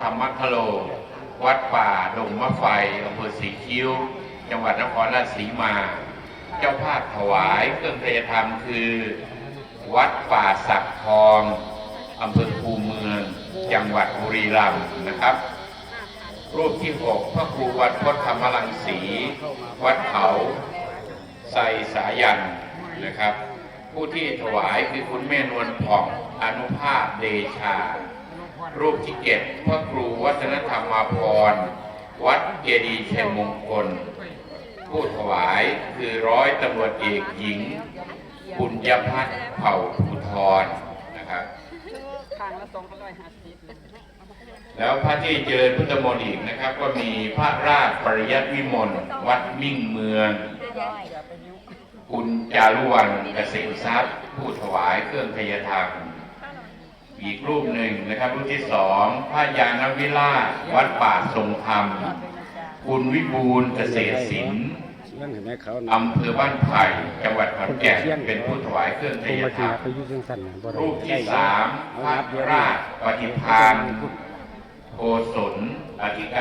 ธรรมคโล วัดป่าดงมะไฟอำเภอสีคิ้ว จังหวัดนครราชสีมา เจ้าภาพถวายเครื่องเทธรรมคือ วัดป่าสักทองอำเภอคูเมือง จังหวัดบุรีรัมย์นะครับ รูปที่หกพระครูวัดพจน์ธรรมรังสี วัดเขาไซสายันนะครับ ผู้ที่ถวายคือคุณแม่นวลผ่องอนุภาพเดชา รูปที่เก็บพระครูวัฒนธรรมาพร วัดเจดีย์ชัยมงคล ผู้ถวายคือร้อยตำรวจเอกหญิง บุญยพัฒน์เผ่าภูทรนะครับทางละสองร้อยห้าสิบแล้วพระที่เจริญพุทธมนต์อีกนะครับ ก็มีพระราชปริยัติวิมลวัดมิ่งเมือง คุณจารุวรรณเกษมทรัพย์ ผู้ถวายเครื่องทยธรรม อีกรูปหนึ่งนะครับรูปที่สองพระยานวิราชวัดป่าทรงธรรม คุณวิบูลย์เกษตรศิลป์นั่นเห็นไหมเขาอำเภอบ้านไผ่จังหวัดขอนแก่นเป็นผู้ถวายเครื่องทผมยมาธกิรนรมไปอยุ่จังสั่นน่ะบ่ได้รูปที่สามเอาพระนับเดียวราชปฏิภาณโกศลอธิการ